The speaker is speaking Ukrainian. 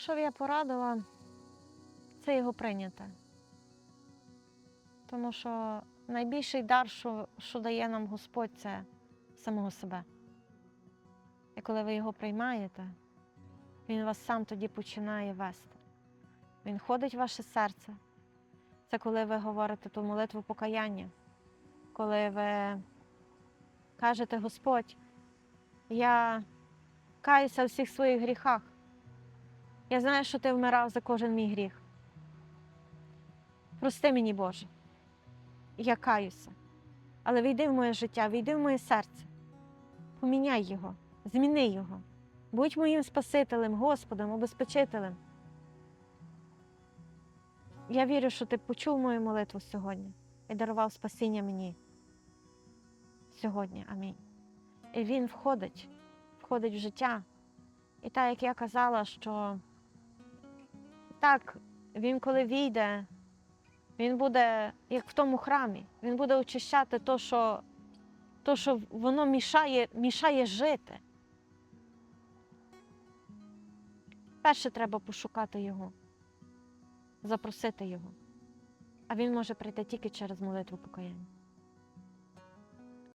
Що б я порадила, це його прийняти. Тому що найбільший дар, що, що дає нам Господь, це самого себе. І коли ви його приймаєте, він вас сам тоді починає вести. Він ходить в ваше серце. Це коли ви говорите ту молитву покаяння, коли ви кажете, Господь, я каюся у всіх своїх гріхах. Я знаю, що ти вмирав за кожен мій гріх. Прости мені, Боже, я каюся. Але війди в моє життя, війди в моє серце. Поміняй його, зміни його. Будь моїм Спасителем, Господом, обезпечителем. Я вірю, що ти почув мою молитву сьогодні і дарував спасіння мені сьогодні. Амінь. І він входить, входить в життя. І так, як я казала, що так, він коли війде, він буде, як в тому храмі, він буде очищати то, що, то, що воно мішає, мішає жити. Перше треба пошукати його, запросити його. А він може прийти тільки через молитву покаяння.